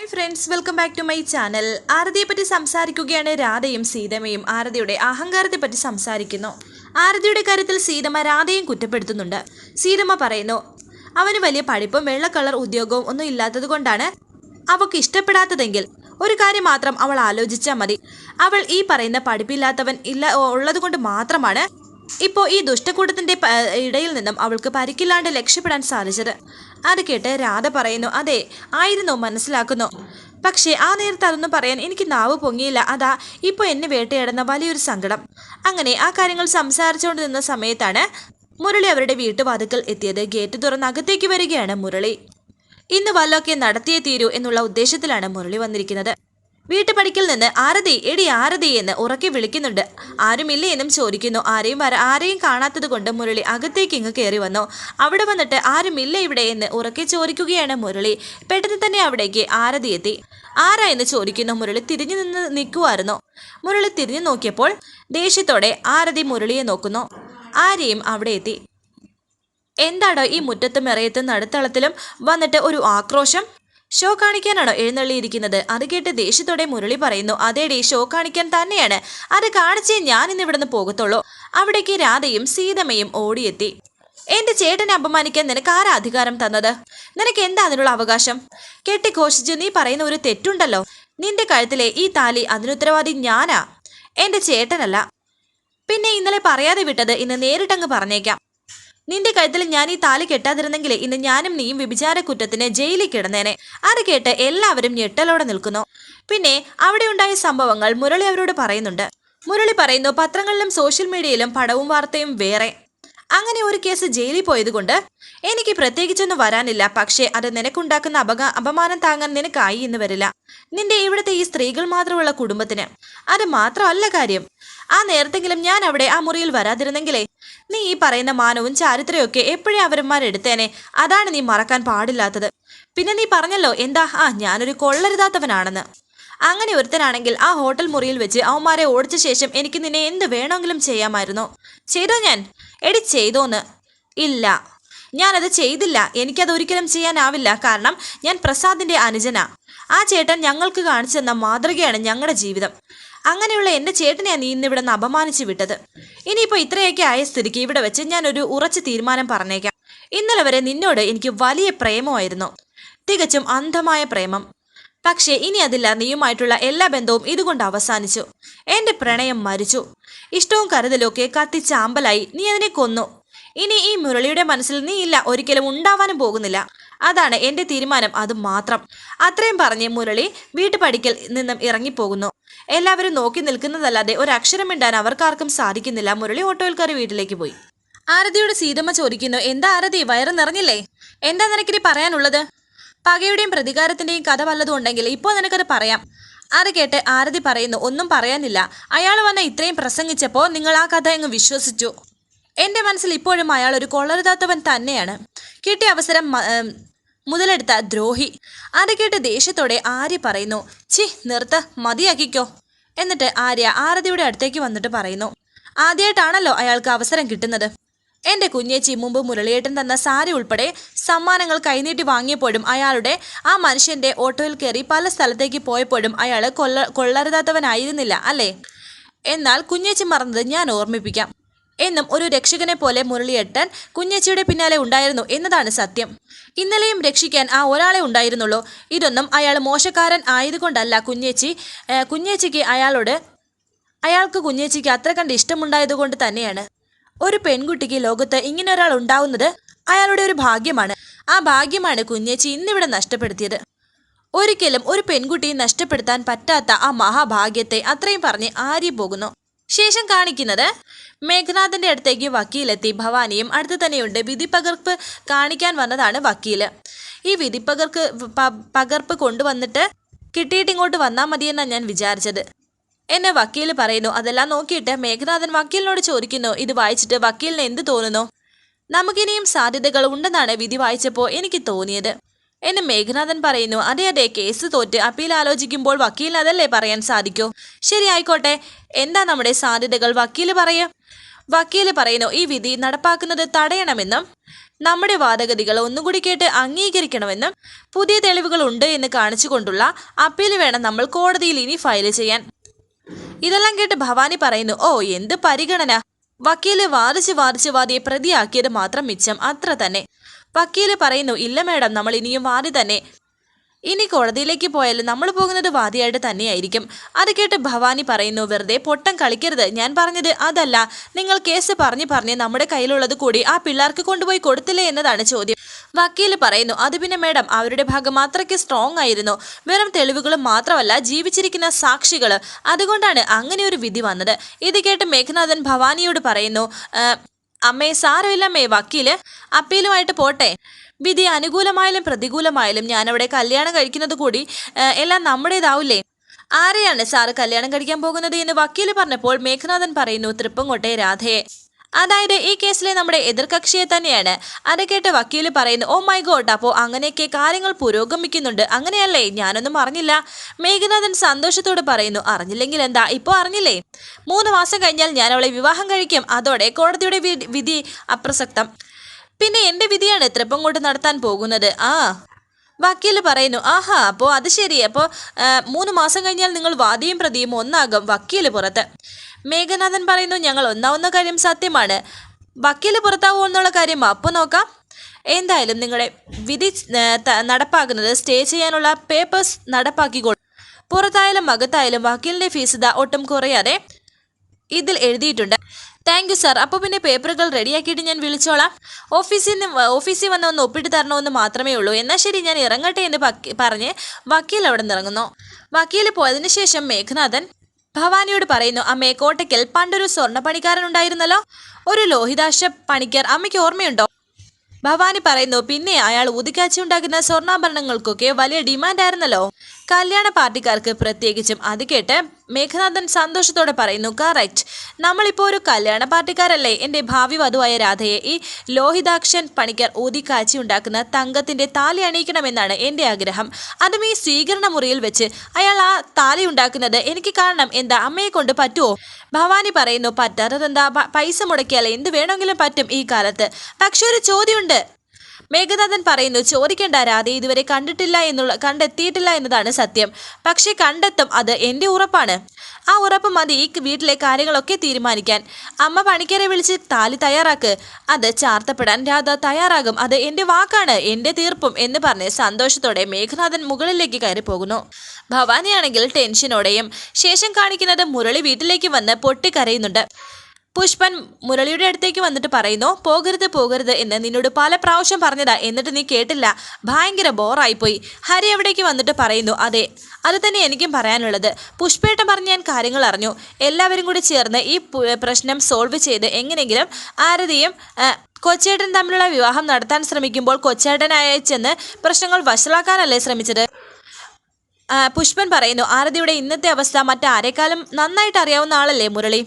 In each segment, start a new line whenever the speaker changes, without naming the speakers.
Hi friends welcome back to my channel ആരതിയെ പറ്റി സംസാരിക്കുകയാണ് രാധയും സീതമയും ആരതിയുടെ അഹങ്കാരത്തെ പറ്റി സംസാരിക്കുന്നു. ആരതിയുടെ കാര്യത്തിൽ സീതമ്മ രാധയും കുറ്റപ്പെടുത്തുന്നുണ്ട്. സീതമ്മ പറയുന്നു അവന് വലിയ പഠിപ്പും വെള്ള കളർ ഉദ്യോഗവും ഒന്നും ഇല്ലാത്തത് കൊണ്ടാണ് അവൾക്ക് ഇഷ്ടപ്പെടാത്തതെങ്കിൽ ഒരു കാര്യം മാത്രം അവൾ ആലോചിച്ചാൽ മതി. അവൾ ഈ പറയുന്ന പഠിപ്പില്ലാത്തവൻ ഇല്ല ഉള്ളത് കൊണ്ട് മാത്രമാണ് ഇപ്പോൾ ഈ ദുഷ്ടക്കൂട്ടത്തിന്റെ ഇടയിൽ നിന്നും അവൾക്ക് പരിക്കില്ലാണ്ട് രക്ഷപ്പെടാൻ സാധിച്ചത്. അത് കേട്ട് രാധ പറയുന്നു അതെ ആയിരുന്നു മനസ്സിലാക്കുന്നു. പക്ഷേ ആ നേരത്തെ അതൊന്നും പറയാൻ എനിക്ക് നാവ് പൊങ്ങിയില്ല. അതാ ഇപ്പോൾ എന്നെ വേട്ടയാടുന്ന വലിയൊരു സങ്കടം. അങ്ങനെ ആ കാര്യങ്ങൾ സംസാരിച്ചുകൊണ്ട് നിന്ന സമയത്താണ് മുരളി അവരുടെ വീട്ടുവാതുക്കൽ എത്തിയത്. ഗേറ്റ് തുറന്ന് അകത്തേക്ക് വരികയാണ് മുരളി. ഇന്ന് വല്ലൊക്കെ നടത്തിയേ തീരൂ എന്നുള്ള ഉദ്ദേശത്തിലാണ് മുരളി വന്നിരിക്കുന്നത്. വീട്ടുപടിക്കൽ നിന്ന് ആരതി എടി ആരതി എന്ന് ഉറക്കി വിളിക്കുന്നുണ്ട്. ആരുമില്ലേ എന്നും ചോദിക്കുന്നു. ആരെയും വര ആരെയും കാണാത്തത് കൊണ്ട് മുരളി അകത്തേക്ക് ഇങ്ങ് കയറി വന്നു. അവിടെ വന്നിട്ട് ആരുമില്ല ഇവിടെ എന്ന് ഉറക്കി ചോദിക്കുകയാണ് മുരളി. പെട്ടെന്ന് തന്നെ അവിടേക്ക് ആരതി എത്തി. ആരാ എന്ന് ചോദിക്കുന്നു മുരളി. തിരിഞ്ഞു നിന്ന് നിൽക്കുമായിരുന്നു മുരളി തിരിഞ്ഞു നോക്കിയപ്പോൾ ദേഷ്യത്തോടെ ആരതി മുരളിയെ നോക്കുന്നു. ആരെയും അവിടെ എത്തി. എന്താടോ ഈ മുറ്റത്തും ഇറയത്തും നടുത്തളത്തിലും വന്നിട്ട് ഒരു ആക്രോശം? ഷോ കാണിക്കാനാണോ എഴുന്നള്ളിയിരിക്കുന്നത്? അത് കേട്ട് ദേഷ്യത്തോടെ മുരളി പറയുന്നു അതേടി ഷോ കാണിക്കാൻ തന്നെയാണ്. അത് കാണിച്ചേ ഞാൻ ഇന്ന് ഇവിടുന്ന് പോകത്തുള്ളൂ. അവിടേക്ക് രാധയും സീതമ്മയും ഓടിയെത്തി. എന്റെ ചേട്ടനെ അപമാനിക്കാൻ നിനക്ക് ആരാ അധികാരം തന്നത്? നിനക്ക് എന്താ അതിനുള്ള അവകാശം? കെട്ടിഘോഷിച്ച് നീ പറയുന്ന ഒരു തെറ്റുണ്ടല്ലോ. നിന്റെ കഴുത്തിലെ ഈ താലി അതിനുത്തരവാദി ഞാനാ? എന്റെ ചേട്ടനല്ല. പിന്നെ ഇന്നലെ പറയാതെ വിട്ടത് ഇന്ന് നേരിട്ടങ്ങ് പറഞ്ഞേക്കാം. നിന്റെ കഴുത്തിൽ ഞാൻ ഈ താലി കെട്ടാതിരുന്നെങ്കിൽ ഇന്ന് ഞാനും നീയും വിഭിചാര കുറ്റത്തിന് ജയിലിൽ കിടന്നേനെ. അത് കേട്ട് എല്ലാവരും ഞെട്ടലോടെ നിൽക്കുന്നു. പിന്നെ അവിടെ ഉണ്ടായ സംഭവങ്ങൾ മുരളി അവരോട് പറയുന്നുണ്ട്. മുരളി പറയുന്നു പത്രങ്ങളിലും സോഷ്യൽ മീഡിയയിലും പടവും വാർത്തയും വേറെ. അങ്ങനെ ഒരു കേസ് ജയിലിൽ പോയതുകൊണ്ട് എനിക്ക് പ്രത്യേകിച്ചൊന്നും വരാനില്ല. പക്ഷേ അത് നിനക്കുണ്ടാക്കുന്ന അപക അപമാനം താങ്ങാൻ നിനക്കായി എന്ന് വരില്ല. നിന്റെ ഇവിടുത്തെ ഈ സ്ത്രീകൾ മാത്രമുള്ള കുടുംബത്തിന് അത് മാത്രമല്ല കാര്യം. ആ നേരത്തെങ്കിലും ഞാൻ അവിടെ ആ മുറിയിൽ വരാതിരുന്നെങ്കിലേ നീ ഈ പറയുന്ന മാനവും ചാരിത്രയൊക്കെ എപ്പോഴേ അവരന്മാരെടുത്തേനെ അതാണ് നീ മറക്കാൻ പാടില്ലാത്തത്. പിന്നെ നീ പറഞ്ഞല്ലോ എന്താ? ആ ഞാനൊരു കൊള്ളരുതാത്തവനാണെന്ന്. അങ്ങനെ ഒരുത്തനാണെങ്കിൽ ആ ഹോട്ടൽ മുറിയിൽ വെച്ച് അവന്മാരെ ഓടിച്ച ശേഷം എനിക്ക് നിന്നെ എന്ത് വേണമെങ്കിലും ചെയ്യാമായിരുന്നു. ചെയ്തോ ഞാൻ? എടി ചെയ്തോന്ന്. ഇല്ല. ഞാനത് ചെയ്തില്ല. എനിക്കത് ഒരിക്കലും ചെയ്യാനാവില്ല. കാരണം ഞാൻ പ്രസാദിന്റെ അനുജന. ആ ചേട്ടൻ ഞങ്ങൾക്ക് കാണിച്ചു തന്ന മാതൃകയാണ് ഞങ്ങളുടെ ജീവിതം. അങ്ങനെയുള്ള എന്റെ ചേട്ടനെയാണ് നീ ഇന്നിവിടെ നിന്ന് അപമാനിച്ചു വിട്ടത്. ഇനിയിപ്പോൾ ഇത്രയൊക്കെ ആയ സ്ഥിതിക്ക് ഇവിടെ വെച്ച് ഞാനൊരു ഉറച്ച തീരുമാനം പറഞ്ഞേക്കാം. ഇന്നലെ വരെ നിന്നോട് എനിക്ക് വലിയ പ്രേമമായിരുന്നു. തികച്ചും അന്ധമായ പ്രേമം. പക്ഷേ ഇനി അതില്ല നീയുമായിട്ടുള്ള എല്ലാ ബന്ധവും ഇതുകൊണ്ട് അവസാനിച്ചു. എന്റെ പ്രണയം മരിച്ചു. ഇഷ്ടവും കരുതലൊക്കെ കത്തിച്ച അമ്പലായി. നീ അതിനെ കൊന്നു. ഇനി ഈ മുരളിയുടെ മനസ്സിൽ നീ ഇല്ല. ഒരിക്കലും ഉണ്ടാവാനും പോകുന്നില്ല. അതാണ് എന്റെ തീരുമാനം. അത് മാത്രം. അത്രയും പറഞ്ഞ് മുരളി വീട്ടുപടിക്കൽ നിന്നും ഇറങ്ങിപ്പോകുന്നു. എല്ലാവരും നോക്കി നിൽക്കുന്നതല്ലാതെ ഒരു അക്ഷരം ഇണ്ടാൻ അവർക്കാർക്കും സാധിക്കുന്നില്ല. മുരളി ഓട്ടോയിൽ കയറി വീട്ടിലേക്ക് പോയി. ആരതിയുടെ സീതമ്മ ചോദിക്കുന്നു എന്താ ആരതി? വയറ് നിറഞ്ഞില്ലേ? എന്താ നിനക്കിനി പറയാനുള്ളത്? പകയുടെയും പ്രതികാരത്തിന്റെയും കഥ വല്ലതും ഉണ്ടെങ്കിൽ ഇപ്പോൾ നിനക്കത് പറയാം. അത് കേട്ട് ആരതി പറയുന്നു ഒന്നും പറയാനില്ല. അയാൾ വന്ന ഇത്രയും പ്രസംഗിച്ചപ്പോൾ നിങ്ങൾ ആ കഥ അങ്ങ് വിശ്വസിച്ചു. എന്റെ മനസ്സിൽ ഇപ്പോഴും അയാൾ ഒരു കൊള്ളരുതാത്തവൻ തന്നെയാണ്. കിട്ടിയ അവസരം മുതലെടുത്ത ദ്രോഹി. അത് കേട്ട് ദേഷ്യത്തോടെ ആര്യ പറയുന്നു ചി നിർത്ത് മതിയാക്കിക്കോ. എന്നിട്ട് ആര്യ ആരതിയുടെ അടുത്തേക്ക് വന്നിട്ട് പറയുന്നു ആദ്യമായിട്ടാണല്ലോ അയാൾക്ക് അവസരം കിട്ടുന്നത്. എന്റെ കുഞ്ഞേച്ചി മുമ്പ് മുരളിയേട്ടൻ തന്ന സാരി ഉൾപ്പെടെ സമ്മാനങ്ങൾ കൈനീട്ടി വാങ്ങിയപ്പോഴും അയാളുടെ ആ മനുഷ്യന്റെ ഓട്ടോയിൽ കയറി പല സ്ഥലത്തേക്ക് പോയപ്പോഴും അയാൾ കൊല്ല കൊള്ളരുതാത്തവനായിരുന്നില്ല അല്ലേ? എന്നാൽ കുഞ്ഞേച്ചി മറന്നത് ഞാൻ ഓർമ്മിപ്പിക്കാം. എന്നും ഒരു രക്ഷകനെ പോലെ മുരളിയേട്ടൻ കുഞ്ഞേച്ചിയുടെ പിന്നാലെ ഉണ്ടായിരുന്നു എന്നതാണ് സത്യം. ഇന്നലെയും രക്ഷിക്കാൻ ആ ഒരാളെ ഉണ്ടായിരുന്നുള്ളൂ. ഇതൊന്നും അയാൾ മോശക്കാരൻ ആയതുകൊണ്ടല്ല കുഞ്ഞേച്ചി കുഞ്ഞേച്ചിക്ക് അയാളോട് അയാൾക്ക് കുഞ്ഞേച്ചിക്ക് അത്ര കണ്ട് ഇഷ്ടമുണ്ടായതുകൊണ്ട് തന്നെയാണ്. ഒരു പെൺകുട്ടിക്ക് ലോകത്ത് ഇങ്ങനെ ഒരാൾ ഉണ്ടാവുന്നത് അയാളുടെ ഒരു ഭാഗ്യമാണ്. ആ ഭാഗ്യമാണ് കുഞ്ഞേച്ചി ഇന്നിവിടെ നഷ്ടപ്പെടുത്തിയത്. ഒരിക്കലും ഒരു പെൺകുട്ടിയെ നഷ്ടപ്പെടുത്താൻ പറ്റാത്ത ആ മഹാഭാഗ്യത്തെ അത്രയും പറഞ്ഞ് ആര്യ പോകുന്നു. ശേഷം കാണിക്കുന്നത് മേഘനാഥന്റെ അടുത്തേക്ക് വക്കീലെത്തി ഭവാനിയും അടുത്ത് തന്നെയുണ്ട്. വിധി പകർപ്പ് കാണിക്കാൻ വന്നതാണ് വക്കീൽ. ഈ വിധി പകർപ്പ് പകർപ്പ് കൊണ്ടുവന്നിട്ട് കിട്ടിയിട്ട് ഇങ്ങോട്ട് വന്നാൽ മതിയെന്നാണ് ഞാൻ വിചാരിച്ചത്. എന്നെ വക്കീൽ പറയുന്നു. അതെല്ലാം നോക്കിയിട്ട് മേഘനാഥൻ വക്കീലിനോട് ചോദിക്കുന്നു ഇത് വായിച്ചിട്ട് വക്കീലിന് എന്ത് തോന്നുന്നു? നമുക്കിനിയും സാധ്യതകൾ ഉണ്ടെന്നാണ് വിധി വായിച്ചപ്പോൾ എനിക്ക് തോന്നിയത്. എന്നെ മേഘനാഥൻ പറയുന്നു അതെ അതെ കേസ് തോറ്റ്. അപ്പീൽ ആലോചിക്കുമ്പോൾ വക്കീലിന് അതല്ലേ പറയാൻ സാധിക്കൂ? ശരി ആയിക്കോട്ടെ. എന്താ നമ്മുടെ സാധ്യതകൾ? വക്കീൽ പറയൂ. വക്കീൽ പറയുന്നു ഈ വിധി നടപ്പാക്കുന്നത് തടയണമെന്നും നമ്മുടെ വാദഗതികൾ ഒന്നുകൂടി കേട്ട് അംഗീകരിക്കണമെന്നും പുതിയ തെളിവുകൾ ഉണ്ട് എന്ന് കാണിച്ചുകൊണ്ടുള്ള അപ്പീൽ വേണം നമ്മൾ കോടതിയിൽ ഇനി ഫയൽ ചെയ്യാൻ. ഇതെല്ലാം കേട്ട് ഭവാനി പറയുന്നു ഓ എന്ത് പരിഗണന. വക്കീൽ വാദിച്ച് വാദിച്ച് വാദിയെ പ്രതിയാക്കിയത് മാത്രം മിച്ചം അത്ര തന്നെ. വക്കീൽ പറയുന്നു ഇല്ല മേഡം നമ്മൾ ഇനിയും വാദി തന്നെ. ഇനി കോടതിയിലേക്ക് പോയാലും നമ്മൾ പോകുന്നത് വാദിയായിട്ട് തന്നെയായിരിക്കും. അത് കേട്ട് ഭവാനി പറയുന്നു വെറുതെ പൊട്ടം കളിക്കരുത്. ഞാൻ പറഞ്ഞത് അതല്ല. നിങ്ങൾ കേസ് പറഞ്ഞു പറഞ്ഞ് നമ്മുടെ കയ്യിലുള്ളത് കൂടി ആ പിള്ളേർക്ക് കൊണ്ടുപോയി കൊടുത്തില്ലേ എന്നതാണ് ചോദ്യം. വക്കീൽ പറയുന്നു അത് പിന്നെ മേഡം അവരുടെ ഭാഗം അത്രയ്ക്ക് സ്ട്രോങ് ആയിരുന്നു. വെറും തെളിവുകളും മാത്രമല്ല ജീവിച്ചിരിക്കുന്ന സാക്ഷികൾ അതുകൊണ്ടാണ് അങ്ങനെ ഒരു വിധി വന്നത്. ഇത് കേട്ട് മേഘനാഥൻ ഭവാനിയോട് പറയുന്നു അമ്മേ അമ്മേ സാരമില്ലമ്മേ വക്കീൽ. അപ്പീലുമായിട്ട് പോട്ടെ. വിധി അനുകൂലമായാലും പ്രതികൂലമായാലും ഞാനവിടെ കല്യാണം കഴിക്കുന്നത് കൂടി എല്ലാം നമ്മുടേതാവില്ലേ? ആരെയാണ് സാറ് കല്യാണം കഴിക്കാൻ പോകുന്നത് എന്ന് വക്കീൽ പറഞ്ഞപ്പോൾ മേഘനാഥൻ പറയുന്നു തൃപ്പങ്കോട്ടെ രാധയെ. അതായത് ഈ കേസിലെ നമ്മുടെ എതിർകക്ഷിയെ തന്നെയാണ്. അത് കേട്ട് വക്കീൽ പറയുന്നു ഓ മൈ ഗോഡ് അപ്പോൾ അങ്ങനെയൊക്കെ കാര്യങ്ങൾ പുരോഗമിക്കുന്നുണ്ട്. അങ്ങനെയല്ലേ? ഞാനൊന്നും അറിഞ്ഞില്ല. മേഘനാഥൻ സന്തോഷത്തോട് പറയുന്നു അറിഞ്ഞില്ലെങ്കിൽ എന്താ? ഇപ്പോൾ അറിഞ്ഞില്ലേ? മൂന്ന് മാസം കഴിഞ്ഞാൽ ഞാൻ അവളെ വിവാഹം കഴിക്കും. അതോടെ കോടതിയുടെ വിധി അപ്രസക്തം. പിന്നെ എന്റെ വിധിയാണ് തൃപ്പങ്കോട്ട് നടത്താൻ പോകുന്നത്? ആ വക്കീൽ പറയുന്നു ആഹാ അപ്പോ അത് ശരി. അപ്പോ മൂന്ന് മാസം കഴിഞ്ഞാൽ നിങ്ങൾ വാദിയും പ്രതിയും ഒന്നാകും വക്കീൽ പുറത്ത്. മേഘനാഥൻ പറയുന്നു ഞങ്ങൾ ഒന്നാവുന്ന കാര്യം സത്യമാണ്. വക്കീൽ പുറത്താവുമോ എന്നുള്ള കാര്യം അപ്പോൾ നോക്കാം. എന്തായാലും നിങ്ങളുടെ വിധി നടപ്പാക്കുന്നത് സ്റ്റേ ചെയ്യാനുള്ള പേപ്പേഴ്സ് നടപ്പാക്കിക്കോളും. പുറത്തായാലും അകത്തായാലും വക്കീലിന്റെ ഫീസ് ഇതാ ഒട്ടും കുറയാതെ ഇതിൽ എഴുതിയിട്ടുണ്ട്. താങ്ക് യു സാർ അപ്പോൾ പിന്നെ പേപ്പറുകൾ റെഡിയാക്കിയിട്ട് ഞാൻ വിളിച്ചോളാം. ഓഫീസിൽ നിന്ന് ഓഫീസിൽ വന്ന് ഒന്ന് ഒപ്പിട്ട് തരണമെന്ന് മാത്രമേ ഉള്ളൂ. എന്നാൽ ശരി ഞാൻ ഇറങ്ങട്ടെ എന്ന് പറഞ്ഞ് വക്കീൽ അവിടെ നിന്ന് ഇറങ്ങുന്നു. വക്കീൽ പോയതിനു ശേഷം മേഘനാഥൻ ഭവാനിയോട് പറയുന്നു അമ്മേ കോട്ടയ്ക്കൽ പണ്ടൊരു സ്വർണ പണിക്കാരൻ ഉണ്ടായിരുന്നല്ലോ? ഒരു ലോഹിതാശ പണിക്കർ. അമ്മയ്ക്ക് ഓർമ്മയുണ്ടോ? ഭവാനി പറയുന്നു പിന്നെ അയാൾ ഊതിക്കാച്ചി ഉണ്ടാക്കുന്ന സ്വർണാഭരണങ്ങൾക്കൊക്കെ വലിയ ഡിമാൻഡ് ആയിരുന്നല്ലോ കല്യാണ പാർട്ടിക്കാർക്ക് പ്രത്യേകിച്ചും അത് കേട്ട് മേഘനാഥൻ സന്തോഷത്തോടെ പറയുന്നു കറക്റ്റ്. നമ്മളിപ്പോൾ ഒരു കല്യാണ പാർട്ടിക്കാരല്ലേ. എന്റെ ഭാവി വധുവായ രാധയെ ഈ ലോഹിതാക്ഷൻ പണിക്കർ ഊതിക്കാച്ചി ഉണ്ടാക്കുന്ന തങ്കത്തിന്റെ താലി അണിയിക്കണമെന്നാണ് എന്റെ ആഗ്രഹം. അതും ഈ സ്വീകരണ മുറിയിൽ വെച്ച് അയാൾ ആ താലി ഉണ്ടാക്കുന്നത് എനിക്ക് കാണണം എന്താ? അമ്മയെ കൊണ്ട് പറ്റുമോ ഭവാനി പറയുന്നു പറ്റാത്തതെന്താ? പൈസ മുടക്കിയാൽ എന്ത് വേണമെങ്കിലും പറ്റും ഈ കാലത്ത്. പക്ഷെ ഒരു ചോദ്യമുണ്ട്. മേഘനാഥൻ പറയുന്നു ചോദിക്കേണ്ട രാധെ ഇതുവരെ കണ്ടിട്ടില്ല എന്നുള്ള കണ്ടെത്തിയിട്ടില്ല എന്നതാണ് സത്യം. പക്ഷെ കണ്ടെത്തും അത് എന്റെ ഉറപ്പാണ്. ആ ഉറപ്പ് മതി ഈ വീട്ടിലെ കാര്യങ്ങളൊക്കെ തീരുമാനിക്കാൻ. അമ്മ പണിക്കരെ വിളിച്ച് താലി തയ്യാറാക്ക്. അത് ചാർത്തപ്പെടാൻ രാധ തയ്യാറാകും. അത് എന്റെ വാക്കാണ് എന്റെ തീർപ്പും എന്ന് പറഞ്ഞ് സന്തോഷത്തോടെ മേഘനാഥൻ മുകളിലേക്ക് കയറി പോകുന്നു. ഭവാനിയാണെങ്കിൽ ടെൻഷനോടെയും ശേഷം കാണിക്കുന്നത് മുരളി വീട്ടിലേക്ക് വന്ന് പൊട്ടിക്കരയുന്നുണ്ട്. പുഷ്പൻ മുരളിയുടെ അടുത്തേക്ക് വന്നിട്ട് പറയുന്നു പോകരുത് പോകരുത് എന്ന് നിന്നോട് പല പ്രാവശ്യം പറഞ്ഞതാ. എന്നിട്ട് നീ കേട്ടില്ല. ഭയങ്കര ബോറായിപ്പോയി. ഹരി അവിടേക്ക് വന്നിട്ട് പറയുന്നു അതെ അത് തന്നെ എനിക്കും പറയാനുള്ളത്. പുഷ്പേട്ടൻ പറഞ്ഞ് ഞാൻ കാര്യങ്ങൾ അറിഞ്ഞു. എല്ലാവരും കൂടി ചേർന്ന് ഈ പ്രശ്നം സോൾവ് ചെയ്ത് എങ്ങനെയെങ്കിലും ആരതിയും കൊച്ചേട്ടൻ തമ്മിലുള്ള വിവാഹം നടത്താൻ ശ്രമിക്കുമ്പോൾ കൊച്ചേട്ടനായ ചെന്ന് പ്രശ്നങ്ങൾ വഷളാക്കാനല്ലേ ശ്രമിച്ചത്? പുഷ്പൻ പറയുന്നു ആരതിയുടെ ഇന്നത്തെ അവസ്ഥ മറ്റാരെക്കാളും നന്നായിട്ട് അറിയാവുന്ന ആളല്ലേ മുരളി?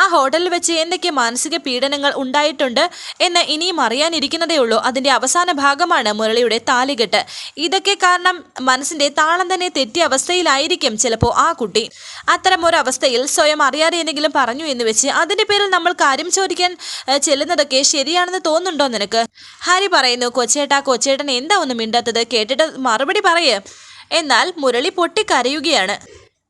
ആ ഹോട്ടലിൽ വെച്ച് എന്തൊക്കെ മാനസിക പീഡനങ്ങൾ ഉണ്ടായിട്ടുണ്ട് എന്ന് ഇനിയും അറിയാനിരിക്കുന്നതേ ഉള്ളൂ. അതിന്റെ അവസാന ഭാഗമാണ് മുരളിയുടെ താലികെട്ട്. ഇതൊക്കെ കാരണം മനസ്സിന്റെ താളം തന്നെ തെറ്റിയ അവസ്ഥയിലായിരിക്കും ചിലപ്പോൾ ആ കുട്ടി. അത്തരം ഒരു അവസ്ഥയിൽ സ്വയം അറിയാതെ എന്തെങ്കിലും പറഞ്ഞു എന്ന് വെച്ച് അതിന്റെ പേരിൽ നമ്മൾ കാര്യം ചോദിക്കാൻ ചെല്ലുന്നതൊക്കെ ശരിയാണെന്ന് തോന്നുന്നുണ്ടോ നിനക്ക്? ഹരി പറയുന്നു കൊച്ചേട്ടാ കൊച്ചേട്ടൻ എന്താ ഒന്നും മിണ്ടാത്തത്? കേട്ടിട്ട് മറുപടി പറയേ. എന്നാൽ മുരളി പൊട്ടിക്കരയുകയാണ്.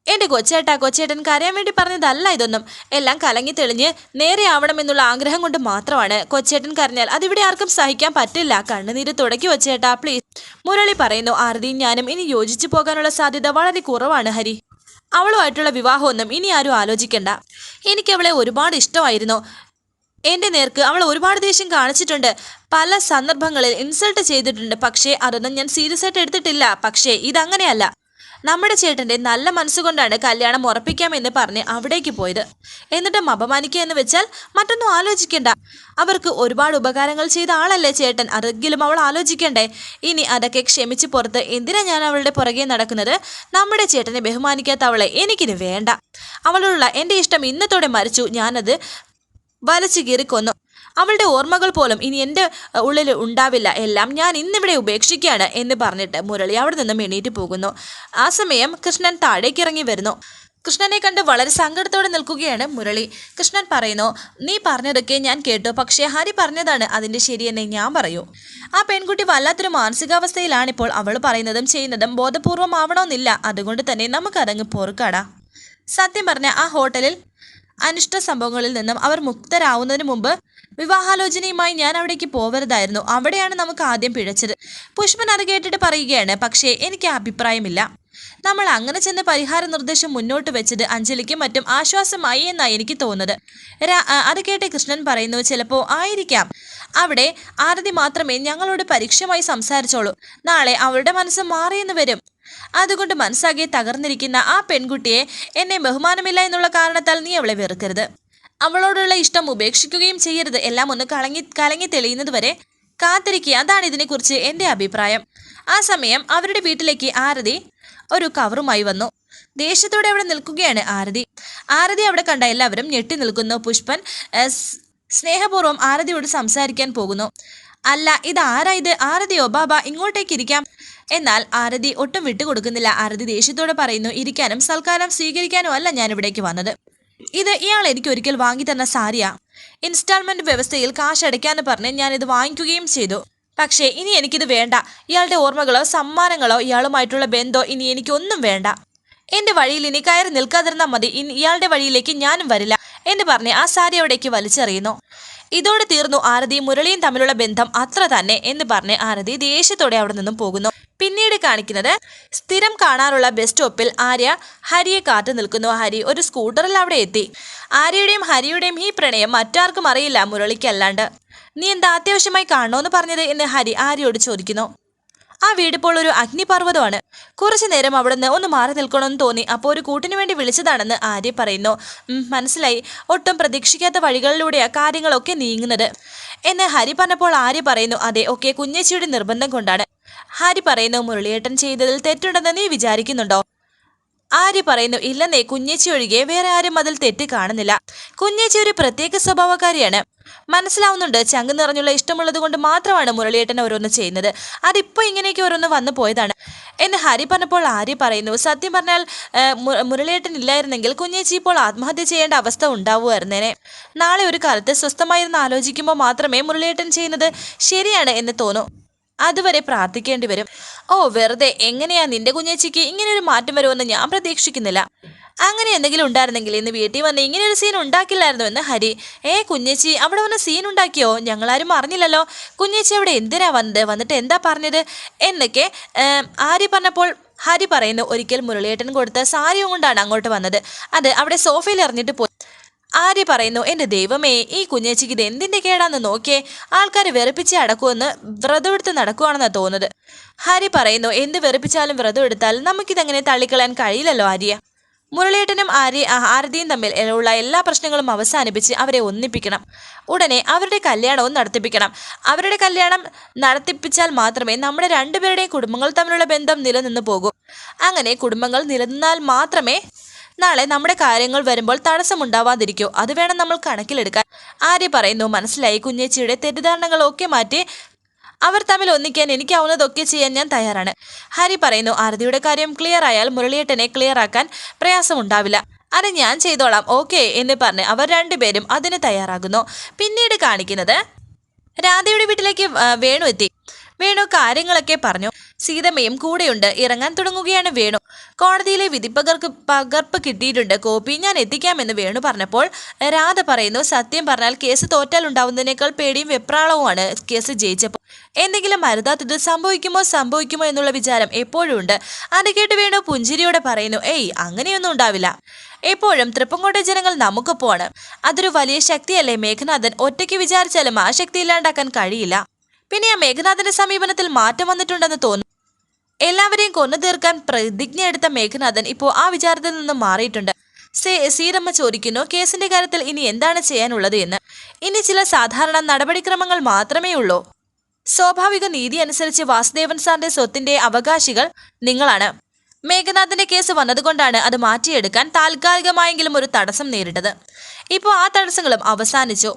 എന്റെ കൊച്ചേട്ടാ കൊച്ചേട്ടൻ കരയാൻ വേണ്ടി പറഞ്ഞതല്ല ഇതൊന്നും. എല്ലാം കലങ്ങി തെളിഞ്ഞ് നേരെ ആവണമെന്നുള്ള ആഗ്രഹം കൊണ്ട് മാത്രമാണ്. കൊച്ചേട്ടൻ കരഞ്ഞാൽ അതിവിടെ ആർക്കും സഹിക്കാൻ പറ്റില്ല. കണ്ണുനീര് തുടക്കി വച്ചേട്ടാ പ്ലീസ്. മുരളി പറയുന്നു ആർതിയും ഞാനും ഇനി യോജിച്ചു പോകാനുള്ള സാധ്യത വളരെ കുറവാണ് ഹരി. അവളുമായിട്ടുള്ള വിവാഹമൊന്നും ഇനി ആരും ആലോചിക്കണ്ട. എനിക്കവളെ ഒരുപാട് ഇഷ്ടമായിരുന്നു. എന്റെ നേർക്ക് അവൾ ഒരുപാട് ദേഷ്യം കാണിച്ചിട്ടുണ്ട്. പല സന്ദർഭങ്ങളിൽ ഇൻസൾട്ട് ചെയ്തിട്ടുണ്ട്. പക്ഷേ അതൊന്നും ഞാൻ സീരിയസ് ആയിട്ട് എടുത്തിട്ടില്ല. പക്ഷേ ഇതങ്ങനെയല്ല. നമ്മുടെ ചേട്ടന്റെ നല്ല മനസ്സുകൊണ്ടാണ് കല്യാണം ഉറപ്പിക്കാമെന്ന് പറഞ്ഞ് അവിടേക്ക് പോയത്. എന്നിട്ടും അപമാനിക്കുക എന്ന് വെച്ചാൽ മറ്റൊന്നും ആലോചിക്കണ്ട. അവർക്ക് ഒരുപാട് ഉപകാരങ്ങൾ ചെയ്ത ആളല്ലേ ചേട്ടൻ. അതെങ്കിലും അവൾ ആലോചിക്കണ്ടേ? ഇനി അതൊക്കെ ക്ഷമിച്ച് പുറത്ത് എന്തിനാ ഞാൻ അവളുടെ പുറകെ നടക്കുന്നത്? നമ്മുടെ ചേട്ടനെ ബഹുമാനിക്കാത്ത അവളെ എനിക്കിനി വേണ്ട. അവളോടുള്ള എന്റെ ഇഷ്ടം ഇന്നത്തോടെ മരിച്ചു. ഞാനത് വലിച്ചു കീറി കൊന്നു. അവളുടെ ഓർമ്മകൾ പോലും ഇനി എന്റെ ഉള്ളിൽ ഉണ്ടാവില്ല. എല്ലാം ഞാൻ ഇന്നിവിടെ ഉപേക്ഷിക്കുകയാണ് എന്ന് പറഞ്ഞിട്ട് മുരളി അവിടെ നിന്നും എണീറ്റ് പോകുന്നു. ആ സമയം കൃഷ്ണൻ താഴേക്ക് ഇറങ്ങി വരുന്നു. കൃഷ്ണനെ കണ്ട് വളരെ സങ്കടത്തോടെ നിൽക്കുകയാണ് മുരളി. കൃഷ്ണൻ പറയുന്നു നീ പറഞ്ഞതൊക്കെ ഞാൻ കേട്ടു. പക്ഷേ ഹരി പറഞ്ഞതാണ് അതിന്റെ ശരിയെന്നേ ഞാൻ പറയൂ. ആ പെൺകുട്ടി വല്ലാത്തൊരു മാനസികാവസ്ഥയിലാണിപ്പോൾ. അവൾ പറയുന്നതും ചെയ്യുന്നതും ബോധപൂർവമാവണമെന്നില്ല അതുകൊണ്ട് തന്നെ നമുക്കതങ്ങ് പൊറുക്കാടാ. സത്യം പറഞ്ഞ ആ ഹോട്ടലിൽ അനിഷ്ട സംഭവങ്ങളിൽ നിന്നും അവർ മുക്തരാവുന്നതിന് മുമ്പ് വിവാഹാലോചനയുമായി ഞാൻ അവിടേക്ക് പോവരുതായിരുന്നു. അവിടെയാണ് നമുക്ക് ആദ്യം പിഴച്ചത്. പുഷ്പൻ അത് കേട്ടിട്ട് പറയുകയാണ് പക്ഷേ എനിക്ക് അഭിപ്രായമില്ല. നമ്മൾ അങ്ങനെ ചെന്ന് പരിഹാര നിർദ്ദേശം മുന്നോട്ട് വെച്ചത് അഞ്ജലിക്ക് മറ്റും ആശ്വാസമായി എന്നാണ് എനിക്ക് തോന്നുന്നത്. അത് കേട്ട് കൃഷ്ണൻ പറയുന്നു ചിലപ്പോൾ ആയിരിക്കാം. അവിടെ ആരതി മാത്രമേ ഞങ്ങളോട് പരീക്ഷമായി സംസാരിച്ചോളൂ. നാളെ അവളുടെ മനസ്സ് മാറിയെന്ന് വരും. അതുകൊണ്ട് മനസ്സാകെ തകർന്നിരിക്കുന്ന ആ പെൺകുട്ടിയെ എന്നെ ബഹുമാനമില്ല എന്നുള്ള കാരണത്താൽ നീ അവളെ വെറുക്കരുത്. അവളോടുള്ള ഇഷ്ടം ഉപേക്ഷിക്കുകയും ചെയ്യരുത്. എല്ലാം ഒന്ന് കളങ്ങി കലങ്ങി തെളിയുന്നത് വരെ കാത്തിരിക്കുക. അതാണ് ഇതിനെക്കുറിച്ച് എന്റെ അഭിപ്രായം. ആ സമയം അവരുടെ വീട്ടിലേക്ക് ആരതി ഒരു കവറുമായി വന്നു. ദേഷ്യത്തോടെ അവിടെ നിൽക്കുകയാണ് ആരതി. ആരതി അവിടെ കണ്ട എല്ലാവരും ഞെട്ടി നിൽക്കുന്നു. പുഷ്പൻ സ്നേഹപൂർവം ആരതിയോട് സംസാരിക്കാൻ പോകുന്നു. അല്ല ഇത് ആരാ ഇത്? ആരതിയോ? ബാബ ഇങ്ങോട്ടേക്ക് ഇരിക്കാം. എന്നാൽ ആരതി ഒട്ടും വിട്ടുകൊടുക്കുന്നില്ല ആരതി ദേഷ്യത്തോടെ പറയുന്നു ഇരിക്കാനും സൽക്കാരം സ്വീകരിക്കാനും അല്ല ഞാൻ ഇവിടേക്ക് വന്നത്. ഇത് ഇയാൾ എനിക്ക് ഒരിക്കൽ വാങ്ങി തന്ന സാരിയാ. ഇൻസ്റ്റാൾമെന്റ് വ്യവസ്ഥയിൽ കാശ് അടയ്ക്കാന്ന് പറഞ്ഞ് ഞാനിത് വാങ്ങിക്കുകയും ചെയ്തു. പക്ഷേ ഇനി എനിക്കിത് വേണ്ട. ഇയാളുടെ ഓർമ്മകളോ സമ്മാനങ്ങളോ ഇയാളുമായിട്ടുള്ള ബന്ധോ ഇനി എനിക്കൊന്നും വേണ്ട. എന്റെ വഴിയിൽ ഇനി കയറി നിൽക്കാതിരുന്നാൽ മതി. ഇനി ഇയാളുടെ വഴിയിലേക്ക് ഞാനും വരില്ല. എന്ന് പറഞ്ഞ് ആ സാരി അവിടേക്ക് വലിച്ചെറിയുന്നു. ഇതോടെ തീർന്നു ആരതി മുരളിയും തമ്മിലുള്ള ബന്ധം അത്ര തന്നെ എന്ന് പറഞ്ഞ് ആരതി ദേഷ്യത്തോടെ അവിടെ നിന്നും പോകുന്നു. പിന്നീട് കാണിക്കുന്നത് സ്ഥിരം കാണാറുള്ള ബസ് സ്റ്റോപ്പിൽ ആര്യ ഹരിയെ കാത്തു നിൽക്കുന്നു. ഹരി ഒരു സ്കൂട്ടറിൽ അവിടെ എത്തി. ആര്യയുടെയും ഹരിയുടെയും ഈ പ്രണയം മറ്റാർക്കും അറിയില്ല മുരളിക്കല്ലാണ്ട്. നീ എന്താ അത്യാവശ്യമായി കാണണോ എന്ന് പറഞ്ഞത്? എന്ന് ഹരി ആര്യയോട് ചോദിക്കുന്നു. ആ വീട് ഇപ്പോൾ ഒരു അഗ്നിപർവതമാണ്. കുറച്ചു നേരം അവിടുന്ന് ഒന്ന് മാറി നിൽക്കണമെന്ന് തോന്നി. അപ്പോൾ ഒരു കൂട്ടിനു വേണ്ടി വിളിച്ചതാണെന്ന് ആര്യ പറയുന്നു. മനസ്സിലായി. ഒട്ടും പ്രതീക്ഷിക്കാത്ത വഴികളിലൂടെയാണ് കാര്യങ്ങളൊക്കെ നീങ്ങുന്നത്. എന്ന് ഹരി പറഞ്ഞപ്പോൾ ആര്യ പറയുന്നു അതെ ഒക്കെ കുഞ്ഞേച്ചിയുടെ നിർബന്ധം കൊണ്ടാണ്. ഹരി പറയുന്നു മുരളിയേട്ടൻ ചെയ്തതിൽ തെറ്റുണ്ടെന്ന് നീ വിചാരിക്കുന്നുണ്ടോ? ആര്യ പറയുന്നു? ഇല്ലെന്നേ കുഞ്ഞേച്ചി ഒഴികെ വേറെ ആരും അതിൽ തെറ്റ് കാണുന്നില്ല. കുഞ്ഞേച്ചി ഒരു പ്രത്യേക സ്വഭാവക്കാരിയാണ്. മനസ്സിലാവുന്നുണ്ട് ചങ്ക് നിറഞ്ഞുള്ള ഇഷ്ടമുള്ളത് കൊണ്ട് മാത്രമാണ് മുരളിയേട്ടൻ ഓരോന്ന് ചെയ്യുന്നത്. അതിപ്പോ ഇങ്ങനെയൊക്കെ ഓരോന്ന് വന്നു പോയതാണ്. എന്ന് ഹരി പറഞ്ഞപ്പോൾ ആര്യ പറയുന്നു? സത്യം പറഞ്ഞാൽ മുരളിയേട്ടൻ ഇല്ലായിരുന്നെങ്കിൽ കുഞ്ഞേച്ചി ഇപ്പോൾ ആത്മഹത്യ ചെയ്യേണ്ട അവസ്ഥ ഉണ്ടാവുമായിരുന്നേനെ. നാളെ ഒരു കാലത്ത് സ്വസ്ഥമായിരുന്ന് ആലോചിക്കുമ്പോൾ മാത്രമേ മുരളിയേട്ടൻ ചെയ്യുന്നത് ശരിയാണ് എന്ന് തോന്നൂ. അതുവരെ പ്രാർത്ഥിക്കേണ്ടി വരും. ഓ വെറുതെ എങ്ങനെയാ നിന്റെ കുഞ്ഞേച്ചിക്ക് ഇങ്ങനെ ഒരു മാറ്റം വരുമെന്ന് ഞാൻ പ്രതീക്ഷിക്കുന്നില്ല. അങ്ങനെ എന്തെങ്കിലും ഉണ്ടായിരുന്നെങ്കിൽ ഇന്ന് വീട്ടിൽ വന്ന് ഇങ്ങനെ ഒരു സീൻ ഉണ്ടാക്കില്ലായിരുന്നു എന്ന് ഹരി. ഏ കുഞ്ഞേച്ചി അവിടെ വന്ന് സീൻ ഉണ്ടാക്കിയോ? ഞങ്ങളാരും അറിഞ്ഞില്ലല്ലോ. കുഞ്ഞേച്ചി അവിടെ എന്തിനാ വന്നത്? വന്നിട്ട് എന്താ പറഞ്ഞത്? എന്നൊക്കെ ആര്യ പറഞ്ഞപ്പോൾ ഹരി പറയുന്നു ഒരിക്കൽ മുരളിയേട്ടൻ കൊടുത്ത സാരിയും കൊണ്ടാണ് അങ്ങോട്ട് വന്നത്. അത് അവിടെ സോഫയിൽ എറിഞ്ഞിട്ട് പോയി. ആര്യ പറയുന്നു എന്റെ ദൈവമേ ഈ കുഞ്ഞേച്ചിക്ക് ഇത് എന്തിന്റെ കേടാന്ന് നോക്കിയേ? ആൾക്കാർ വെറുപ്പിച്ച് അടക്കുമെന്ന് വ്രതമെടുത്ത് നടക്കുവാണെന്നാണ് തോന്നുന്നത്. ഹരി പറയുന്നു എന്ത് വെറുപ്പിച്ചാലും വ്രതം എടുത്താൽ നമുക്കിതങ്ങനെ തള്ളിക്കളയാൻ കഴിയില്ലല്ലോ ആര്യ? മുരളിയേട്ടനും ആര്യ ആരതിയും തമ്മിൽ ഉള്ള എല്ലാ പ്രശ്നങ്ങളും അവസാനിപ്പിച്ച് അവരെ ഒന്നിപ്പിക്കണം. ഉടനെ അവരുടെ കല്യാണവും നടത്തിപ്പിക്കണം. അവരുടെ കല്യാണം നടത്തിപ്പിച്ചാൽ മാത്രമേ നമ്മുടെ രണ്ടുപേരുടെയും കുടുംബങ്ങൾ തമ്മിലുള്ള ബന്ധം നിലനിന്ന് പോകൂ. അങ്ങനെ കുടുംബങ്ങൾ നിലനിന്നാൽ മാത്രമേ നാളെ നമ്മുടെ കാര്യങ്ങൾ വരുമ്പോൾ തടസ്സമുണ്ടാവാതിരിക്കൂ. അത് വേണം നമ്മൾ കണക്കിലെടുക്കാൻ. ആര്യ പറയുന്നു മനസ്സിലായി കുഞ്ഞേച്ചിയുടെ തെറ്റിദ്ധാരണകളൊക്കെ മാറ്റി അവർ തമ്മിൽ ഒന്നിക്കാൻ എനിക്കാവുന്നതൊക്കെ ചെയ്യാൻ ഞാൻ തയ്യാറാണ്. ഹരി പറയുന്നു ആരതിയുടെ കാര്യം ക്ലിയർ ആയാൽ മുരളിയേട്ടനെ ക്ലിയർ ആക്കാൻ പ്രയാസമുണ്ടാവില്ല. അത് ഞാൻ ചെയ്തോളാം ഓക്കെ എന്ന് പറഞ്ഞ് അവർ രണ്ടുപേരും അതിന് തയ്യാറാകുന്നു. പിന്നീട് കാണിക്കുന്നത് രാധയുടെ വീട്ടിലേക്ക് വേണു എത്തി. വേണു കാര്യങ്ങളൊക്കെ പറഞ്ഞു. സീതമ്മയും കൂടെയുണ്ട്. ഇറങ്ങാൻ തുടങ്ങുകയാണ് വേണു. കോടതിയിലെ വിധിപ്പകർക്ക് പകർപ്പ് കിട്ടിയിട്ടുണ്ട്. കോപ്പി ഞാൻ എത്തിക്കാമെന്ന് വേണു പറഞ്ഞപ്പോൾ രാധ പറയുന്നു സത്യം പറഞ്ഞാൽ കേസ് തോറ്റാൽ ഉണ്ടാവുന്നതിനേക്കാൾ പേടിയും വെപ്രാളവുമാണ് കേസ് ജയിച്ചപ്പോൾ. എന്തെങ്കിലും അരുതാത്തത് സംഭവിക്കുമോ? സംഭവിക്കുമോ എന്നുള്ള വിചാരം എപ്പോഴും ഉണ്ട്. അത് കേട്ട് വേണു പുഞ്ചിരിയോടെ പറയുന്നു ഏയ് അങ്ങനെയൊന്നും ഉണ്ടാവില്ല. എപ്പോഴും തൃപ്പങ്കോട്ടെ ജനങ്ങൾ നമുക്കൊപ്പമാണ് അതൊരു വലിയ ശക്തിയല്ലേ? മേഘനാഥൻ ഒറ്റയ്ക്ക് വിചാരിച്ചാലും ആ ശക്തി ഇല്ലാണ്ടാക്കാൻ കഴിയില്ല. പിന്നെ ആ മേഘനാഥന്റെ സമീപനത്തിൽ മാറ്റം വന്നിട്ടുണ്ടെന്ന് തോന്നുന്നു. എല്ലാവരെയും കൊന്നു തീർക്കാൻ പ്രതിജ്ഞ എടുത്ത മേഘനാഥൻ ഇപ്പോൾ ആ വിചാരത്തിൽ നിന്ന് മാറിയിട്ടുണ്ട്. സീരമ്മ ചോദിക്കുന്നു കേസിന്റെ കാര്യത്തിൽ ഇനി എന്താണ് ചെയ്യാനുള്ളത് എന്ന്. ഇനി ചില സാധാരണ നടപടിക്രമങ്ങൾ മാത്രമേ ഉള്ളൂ. സ്വാഭാവിക നീതി അനുസരിച്ച് വാസുദേവൻ സാറിന്റെ സ്വത്തിന്റെ അവകാശികൾ നിങ്ങളാണ്. മേഘനാഥന്റെ കേസ് വന്നതുകൊണ്ടാണ് അത് മാറ്റിയെടുക്കാൻ താൽക്കാലികമായെങ്കിലും ഒരു തടസ്സം നേരിട്ടത്. ഇപ്പോൾ ആ തടസ്സങ്ങളും അവസാനിച്ചു.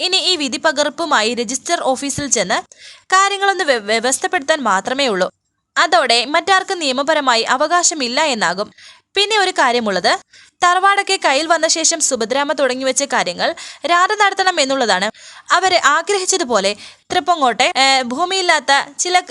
ഇനി ഈ വിധി പകർപ്പുമായി രജിസ്റ്റർ ഓഫീസിൽ ചെന്ന് കാര്യങ്ങളൊന്ന് വ്യ- വ്യവസ്ഥപ്പെടുത്താൻ മാത്രമേ ഉള്ളൂ. അതോടെ മറ്റാർക്കും നിയമപരമായി അവകാശമില്ല എന്നാകും. പിന്നെ ഒരു കാര്യമുള്ളത് തറവാടൊക്കെ കയ്യിൽ വന്ന ശേഷം സുഭദ്രാമ തുടങ്ങി വെച്ച കാര്യങ്ങൾ രാധ നടത്തണം എന്നുള്ളതാണ്. അവരെ ആഗ്രഹിച്ചതുപോലെ തൃപ്പങ്ങോട്ടെ ഭൂമിയില്ലാത്ത ചില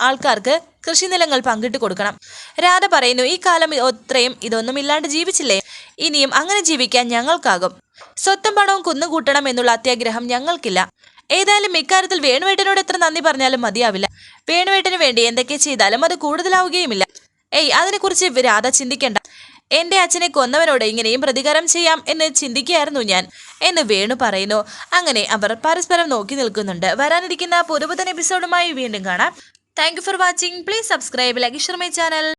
ആൾക്കാർക്ക് കൃഷിനിലങ്ങൾ പങ്കിട്ട് കൊടുക്കണം. രാധ പറയുന്നു ഈ കാലം അത്രയും ഇതൊന്നും ഇല്ലാണ്ട് ജീവിച്ചില്ലേ? ഇനിയും അങ്ങനെ ജീവിക്കാൻ ഞങ്ങൾക്കാകും. സ്വത്തും പണവും കുന്നുകൂട്ടണം എന്നുള്ള അത്യാഗ്രഹം ഞങ്ങൾക്കില്ല. ഏതായാലും ഇക്കാര്യത്തിൽ വേണുവേട്ടനോട് എത്ര നന്ദി പറഞ്ഞാലും മതിയാവില്ല. വേണുവേട്ടന് വേണ്ടി എന്തൊക്കെ ചെയ്താലും അത് കൂടുതലാവുകയുമില്ല. ഏയ് അതിനെക്കുറിച്ച് രാധ ചിന്തിക്കേണ്ട. എന്റെ അച്ഛനെ കൊന്നവനോട് ഇങ്ങനെയും പ്രതികാരം ചെയ്യാം എന്ന് ചിന്തിക്കുകയായിരുന്നു ഞാൻ. എന്ന് വേണു പറയുന്നു. അങ്ങനെ അവർ പരസ്പരം നോക്കി നിൽക്കുന്നുണ്ട്. വരാനിരിക്കുന്ന പുതുപുതൻ എപ്പിസോഡുമായി വീണ്ടും കാണാം. Thank for watching. Please subscribe. Like share my channel.